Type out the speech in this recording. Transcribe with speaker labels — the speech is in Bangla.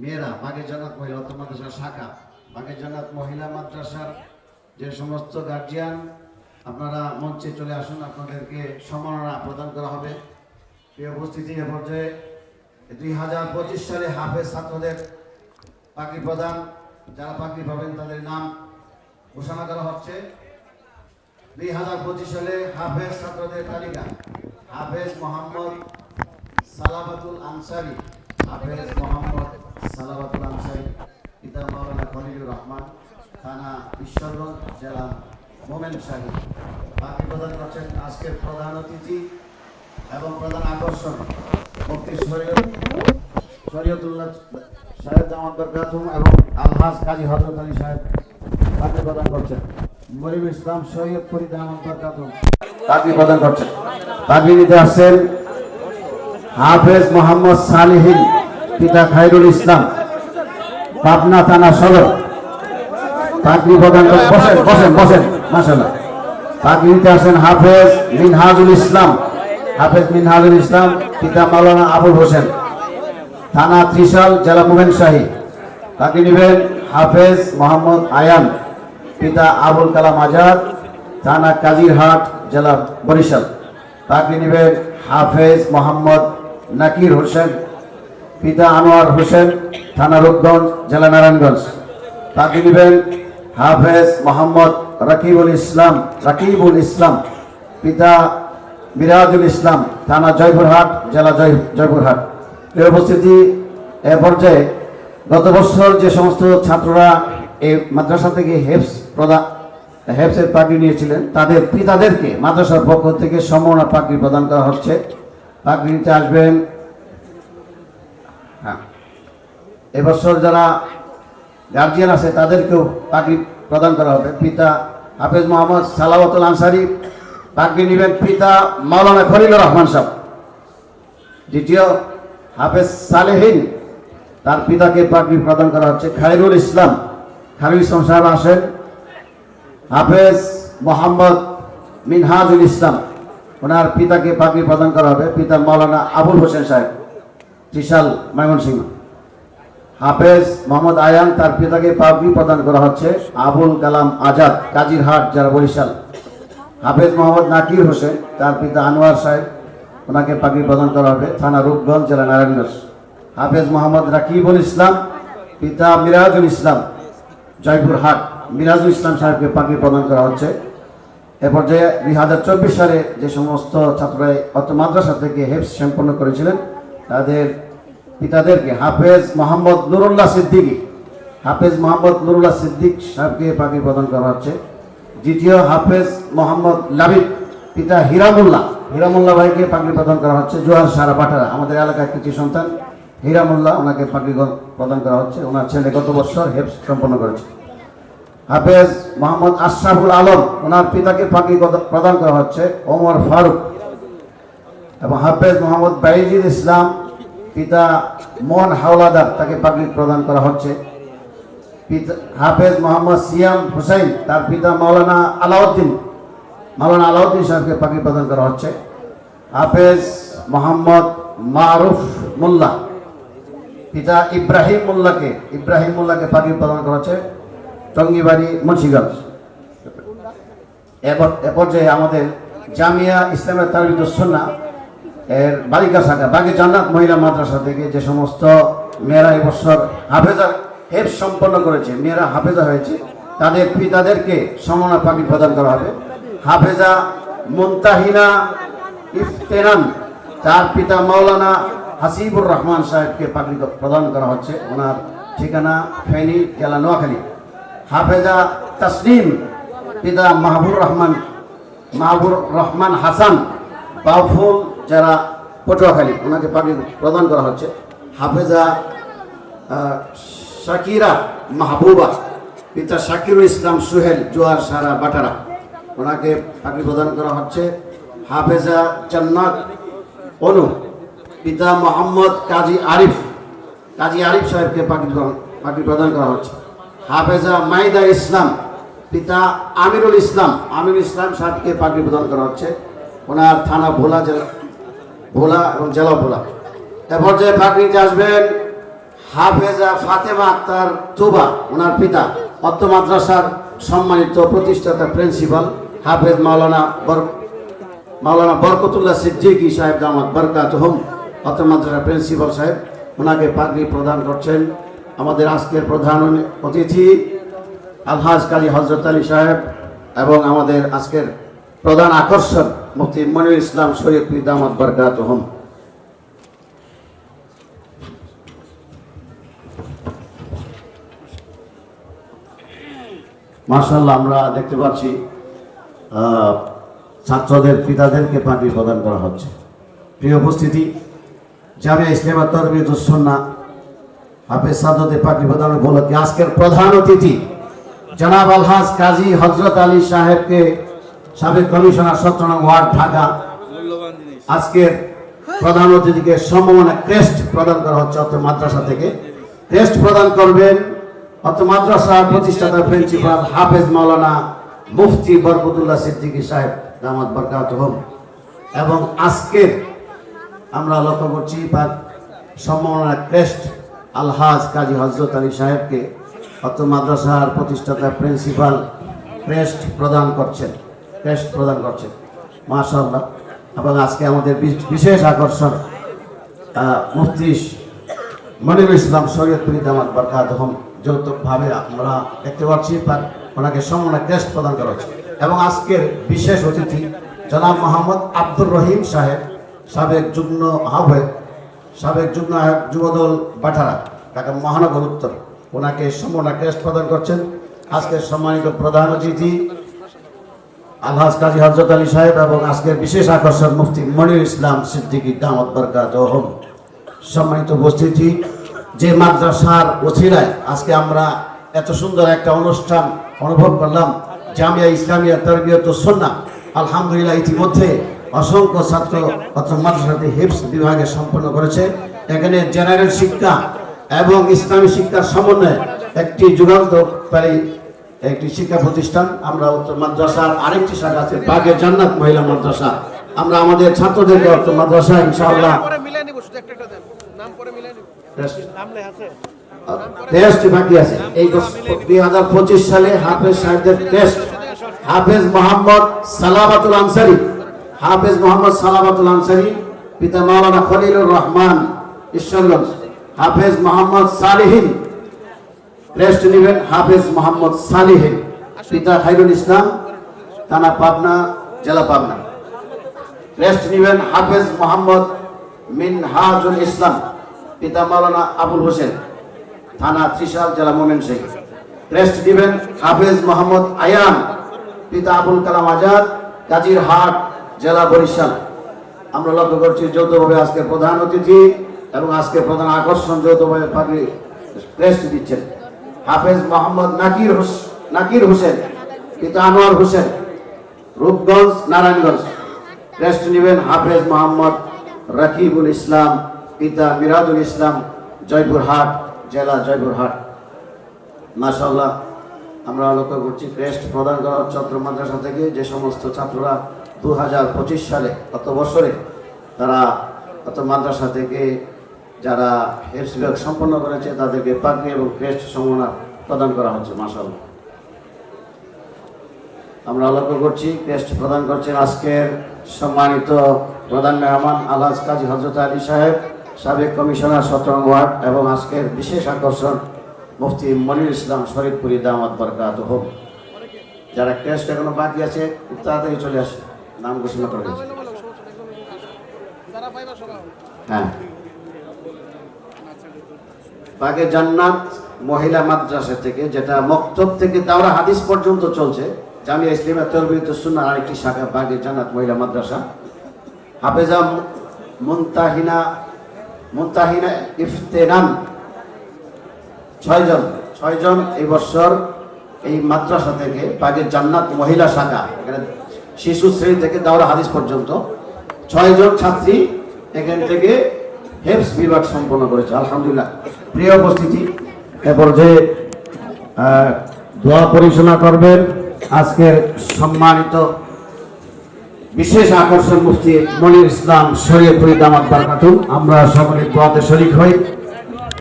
Speaker 1: মেয়েরা বাগের জান্নাত মহিলা অর্থ মাদ্রাসার শাখা বাগের জান্নাত মহিলা মাদ্রাসার যে সমস্ত গার্জিয়ান আপনারা মঞ্চে চলে আসুন, আপনাদেরকে সম্মাননা প্রদান করা হবে। এই উপস্থিতি, এ পর্যায়ে দুই হাজার পঁচিশ সালে হাফেজ ছাত্রদের পাখি প্রদান, যারা পাখি পাবেন তাদের নাম ঘোষণা করা হচ্ছে। দুই হাজার পঁচিশ সালে হাফেজ ছাত্রদের তালিকা, হাফেজ মোহাম্মদ সালাবাতুল আনসারি। হাফেজ মোহাম্মদ সালাবাতুল আনসারি পিতা মাওলানা খলিলুর রহমান, থানা ঈশ্বরগঞ্জ জেলা মোমেন শাহী বাকি প্রদান করছেন আজকের প্রধান অতিথি এবং প্রধান আকর্ষণ, মুফতি শরীয়ত, শরীয়তুল্লাহ সাহেব জামাত বরকাতুম এবং আলহাজ কাজী হজরত আলী সাহেব বাকি প্রদান করছেন মরিম ইসলাম সৈয়দপুরি জামাত বরকাতুম বাকি প্রদান করছেন বাকি নিতে আসছেন হাফেজ মোহাম্মদ সালিহিন, পিতা খাইরুল ইসলাম, পাবনা থানা সদর। পাগড়ি প্রদান বসেন বসেন বসেন মাসাল্লাহ নিতে আসেন হাফেজ মিনহাজুল ইসলাম। হাফেজ মিনহাজুল ইসলাম, পিতা মাওলানা আবুল হোসেন। থানা ত্রিশাল, জেলা মোমেন শাহী তাকে নেবেন হাফেজ মোহাম্মদ আয়ান, পিতা আবুল কালাম আজাদ। থানা কাজিরহাট, জেলা বরিশাল। তাকে নেবেন হাফেজ মোহাম্মদ নাকির হোসেন, পিতা আনোয়ার হোসেন, থানা রূপগঞ্জ, জেলা নারায়ণগঞ্জ। তাকে নেবেন হাফেজ মোহাম্মদ রাকিবুল ইসলাম রাকিবুল ইসলাম, পিতা মিরাজুল ইসলাম, থানা জয়পুরহাট, জেলা জয় জয়পুরহাট। এর উপস্থিতি এ পর্যায়ে গত বছর যে সমস্ত ছাত্ররা এই মাদ্রাসা থেকে হেফস প্রদান হেফসের পাগড়ি নিয়েছিলেন, তাদের পিতাদেরকে মাদ্রাসার পক্ষ থেকে সম্মাননা পাগড়ি প্রদান করা হচ্ছে। নিতে আসবেন। হ্যাঁ। এবছর যারা গার্জিয়ান আছে, তাদেরকেও পাগড়ি প্রদান করা হবে। পিতা হাফেজ মোহাম্মদ সালাওয়াতুল আনসারি পাগড়ি নেবেন পিতা মাওলানা খলিলুর রহমান সাহেব। দ্বিতীয় হাফেজ সালেহিন, তার পিতাকে পাগড়ি প্রদান করা হচ্ছে। খায়রুল ইসলাম খায়রুল ইসলাম সাহেব আসেন। হাফেজ মোহাম্মদ মিনহাজুল ইসলাম। ওনার পিতাকে পাগড়ি প্রদান করা হবে। পিতা মাওলানা আবুল হোসেন সাহেব, ত্রিশাল ময়মনসিংহ। হাফেজ মোহাম্মদ আয়ান, তার পিতাকে পাগড়ি প্রদান করা হচ্ছে। আবুল কালাম আজাদ, কাজিরহাট যারা বরিশাল। হাফেজ মোহাম্মদ নাকির হোসেন, তার পিতা আনোয়ার সাহেব, ওনাকে পাগড়ি প্রদান করা হবে থানা রূপগঞ্জ জেলা নারায়ণগঞ্জ। হাফেজ মোহাম্মদ রাকিবুল ইসলাম, পিতা মিরাজুল ইসলাম, জয়পুরহাট। মিরাজুল ইসলাম সাহেবকে পাগড়ি প্রদান করা হচ্ছে। এ পর্যায়ে দুই হাজার চব্বিশ সালে যে সমস্ত ছাত্ররা অত মাদ্রাসা থেকে হেফস সম্পন্ন করেছিলেন, তাদের পিতাদেরকে হাফেজ মোহাম্মদ নুরুল্লাহ সিদ্দিকী, হাফেজ মোহাম্মদ নুরুল্লাহ সিদ্দিক সাহেবকে পাখি প্রদান করা হচ্ছে। দ্বিতীয় হাফেজ মোহাম্মদ লাবিব, পিতা হিরামুল্লাহ হিরামুল্লাহ ভাইকে পাগড়ি প্রদান করা হচ্ছে জোয়ার সারা পাঠারা, আমাদের এলাকার কিছু সন্তান, হিরামুল্লাহ ওনাকে গ- প্রদান করা হচ্ছে। ওনার ছেলে গত বছর হেফস সম্পন্ন করেছে। হাফেজ মোহাম্মদ আশরাফুল আলম, ওনার পিতাকে পাগড়ি প্রদান করা হচ্ছে, ওমর ফারুক। এবং হাফেজ মোহাম্মদ বাইজিদ ইসলাম, পিতা মোহন হাওলাদার, তাকে পাগড়ি প্রদান করা হচ্ছে। হাফেজ মোহাম্মদ সিয়াম হুসাইন, তার পিতা মাওলানা আলাউদ্দিন মাওলানা আলাউদ্দিন সাহেবকে পাগড়ি প্রদান করা হচ্ছে। হাফেজ মোহাম্মদ মারুফ মোল্লা, পিতা ইব্রাহিম মোল্লাকে ইব্রাহিম মোল্লাকে পাগড়ি প্রদান করা হচ্ছে। টঙ্গিবাড়ি, মুন্সিগঞ্জ। এ পর্যায়ে আমাদের জামিয়া ইসলামের তারবিদুসন্না এর বালিকা শাখা, বাকি জান্নাত মহিলা মাদ্রাসা থেকে যে সমস্ত মেয়েরা এবছর হাফেজা হেফ সম্পন্ন করেছে, মেয়েরা হাফেজা হয়েছে, তাদের পিতাদেরকে সমনা পাখি প্রদান করা হবে। হাফেজা মুন্তাহিনা ইফতেরান তার পিতা মাওলানা হাসিবুর রহমান সাহেবকে পাগড়ি প্রদান করা হচ্ছে। ওনার ঠিকানা ফেনী, জেলা নোয়াখালী। হাফেজা তসলিম, পিতা মাহবুর রহমান মাহবুর রহমান হাসান, বাউফুল যারা পটুয়াখালী, ওনাকে পাগড়ি প্রদান করা হচ্ছে। হাফেজা শাকিরা মাহবুবা, পিতা শাকিরুল ইসলাম সুহেল, জোয়ার সারা বাটারা, ওনাকে পাগড়ি প্রদান করা হচ্ছে। হাফেজা জান্নাত অনু, পিতা মোহাম্মদ কাজী আরিফ কাজী আরিফ সাহেবকে প্রদান- পাগড়ি প্রদান করা হচ্ছে। হাফেজা মাইদা ইসলাম, পিতা আমিরুল ইসলাম। আমিরুল ইসলাম সাহেবকে পাগড়ি প্রদান করা হচ্ছে। ওনার থানা ভোলা জেলা, ভোলা এবং জেলা ভোলা। এ পর্যায়ে পাগড়িতে আসবেন হাফেজা ফাতেমা আক্তার তুবা, ওনার পিতা। অত্ত মাদ্রাসার সম্মানিত প্রতিষ্ঠাতা, প্রিন্সিপাল হাফেজ মাওলানা বর, মাওলানা বরকতুল্লাহ সিদ্দিকী সাহেব দামাত বরকাত হোম অত্র মাদ্রাসার প্রিন্সিপাল সাহেব ওনাকে পাগড়ি প্রদান করছেন। আমাদের আজকের প্রধান অতিথি আলহাজ কালী হজরত আলী সাহেব এবং আমাদের আজকের প্রধান আকর্ষণ মুফতি মনির ইসলাম শরীফ দামাত বরকাত হোম। মার্শাল্লাহ আমরা দেখতে পাচ্ছি ছাত্রদের, পিতাদেরকে পাগড়ি প্রদান করা হচ্ছে। প্রিয় উপস্থিতি, জামিয়া ইসলামা তরবিয়তুসন্না হাফেজ সাদতে পাগড়ি প্রদান উপলক্ষে আজকের প্রধান অতিথি জনাব আলহাজ কাজী হজরত আলী সাহেবকে সাবেক কমিশনার সতেরো নং ওয়ার্ড ঢাকা। আজকের প্রধান অতিথিকে সম্মাননা ক্রেস্ট প্রদান করা হচ্ছে অত মাদ্রাসা থেকে। ক্রেস্ট প্রদান করবেন অত মাদ্রাসার প্রতিষ্ঠাতা প্রিন্সিপাল হাফেজ মাওলানা মুফতি বরকতুল্লাহ সিদ্দিকী সাহেব দামাত বরকাত হোম। এবং আজকের আমরা লক্ষ্য করছি তার সম্মাননা ক্রেস্ট আলহাজ কাজী হজরত আলী সাহেবকে অত মাদ্রাসার প্রতিষ্ঠাতা প্রিন্সিপাল ক্রেস্ট প্রদান করছেন ক্রেস্ট প্রদান করছেন। মাশাআল্লাহ। এবং আজকে আমাদের বিশ- বিশেষ আকর্ষণ মুফতি মনিরুল ইসলাম শরীয়তপুরি দামাত বরকাত হোম, যৌতুকভাবে আমরা দেখতে পাচ্ছি ওনাকে সম্মানে ক্রেস্ট প্রদান করা হচ্ছে। এবং আজকের বিশেষ অতিথি জনাব মোহাম্মদ আব্দুর রহিম সাহেব, সাবেক যুগ্ম আহ্বায়ক সাবেক যুগ্ম যুবদল বাটারা ঢাকা মহানগর উত্তর। ওনাকে সম্মানে ক্রেস্ট প্রদান করছেন। আজকের সম্মানিত প্রধান অতিথি আলহাজ কাজী হজরত আলী সাহেব এবং আজকের বিশেষ আকর্ষণ মুফতি মনির ইসলাম সিদ্দিকী দামত বরকাত ওহম সম্মানিত উপস্থিতি, যে মাদ্রাসার ওসিলায় আজকে আমরা এত সুন্দর একটা অনুষ্ঠান অনুভব করলাম, জামিয়া ইসলামিয়া তরবিয়ত সন্না আলহামদুলিল্লাহ, ইতিমধ্যে অসংখ্য ছাত্র অত্র মাদ্রাসাতে হিপস বিভাগে সম্পন্ন করেছে। এখানে জেনারেল শিক্ষা এবং ইসলামী শিক্ষার সমন্বয়ে একটি যুগান্তকারী একটি শিক্ষা প্রতিষ্ঠান। আমরা উত্তর মাদ্রাসার আরেকটি শাখা আছে বাগের জান্নাত মহিলা মাদ্রাসা। আমরা আমাদের ছাত্রদেরকে উত্তর মাদ্রাসা ইনশাআল্লাহ। টেস্ট বাকি আছে। এই দুই হাজার পঁচিশ সালে হাফেজ সাহেবদের টেস্ট হাফেজ মোহাম্মদ সালাবাতুল আনসারি হাফেজ মোহাম্মদ সালাবাতুল আনসারি, পিতা মাওলানা খলিলুর রহমান ঈশ্বরগঞ্জ। হাফেজ মোহাম্মদ সালিহিন। টেস্ট নেবেন হাফেজ মোহাম্মদ সালিহিন। পিতা খাইরুল ইসলাম, থানা পাবনা, জেলা পাবনা। রেস্ট নেবেন হাফেজ মোহাম্মদ মিনহাজুল ইসলাম, পিতা মাওলানা আবুল হোসেন, থানা ত্রিশাল, জেলা মোমেন সিং রেস্ট দিবেন হাফেজ মোহাম্মদ আয়ান, পিতা আবুল কালাম আজাদ কাজীর হাট জেলা বরিশাল। আমরা লক্ষ্য করছি যৌথভাবে আজকে প্রধান অতিথি এবং আজকে প্রধান আকর্ষণ যৌথভাবে পাগড়ি রেস্ট দিচ্ছেন। হাফেজ মোহাম্মদ নাকির হোস নাকির হোসেন, পিতা আনোয়ার হোসেন, রূপগঞ্জ, নারায়ণগঞ্জ। রেস্ট নেবেন হাফেজ মোহাম্মদ রাকিবুল ইসলাম, পিতা মিরাজুল ইসলাম, জয়পুরহাট, জেলা জয়পুরহাট। মাশাল্লাহ আমরা লক্ষ্য করছি ক্রেস্ট প্রদান করা হচ্ছে চত্র মাদ্রাসা থেকে যে সমস্ত ছাত্ররা দু হাজার পঁচিশ সালে, গত বছরে তারা গত মাদ্রাসা থেকে যারা হেফস বিভাগ সম্পন্ন করেছে, তাদেরকে পাগড়ি এবং ক্রেস্ট সম্মাননা প্রদান করা হচ্ছে মাশাল্লাহ আমরা লক্ষ্য করছি ক্রেস্ট প্রদান করছেন আজকের সম্মানিত প্রধান মেহমান আলহাজ কাজী হজরত আলী সাহেব, সাবেক কমিশনার সতেরো ওয়ার্ড এবং আজকের বিশেষ আকর্ষণ, মুফতি মনির ইসলাম শরীফপুরি দামাত বরকাত হোক যারা ক্রেস্ট এখনও বাকি আছে তাড়াতাড়ি চলে আসে নাম ঘোষণা করে
Speaker 2: সবাই
Speaker 1: হ্যাঁ। বাগে জান্নাত মহিলা মাদ্রাসা থেকে, যেটা মক্তব থেকে দাওরা হাদিস পর্যন্ত চলছে, জামিয়া ইসলামিয়া তরবিয়ত সুন্নাহ আরেকটি শাখা, বাগে জান্নাত মহিলা মাদ্রাসা। হাফেজা মুনতাহিনা মুনতাহিনা ইফতেনান। ছয়জন ছয়জন এই বছর এই মাদ্রাসা থেকে বাগে জান্নাত মহিলা শাখা, এখানে শিশু শ্রেণি থেকে দাওরা হাদিস পর্যন্ত ছয়জন ছাত্রী এখান থেকে হেফস বিভাগ সম্পন্ন করেছে। আলহামদুলিল্লাহ। প্রিয় উপস্থিতি এ পর্যায়ে আহ, দোয়া পরিচালনা করবেন আজকের সম্মানিত বিশেষ আকর্ষণ মুফতি মনির ইসলাম শরীয়পুরি দামাত আমরা সকলে দোয়াতে শরিক হই।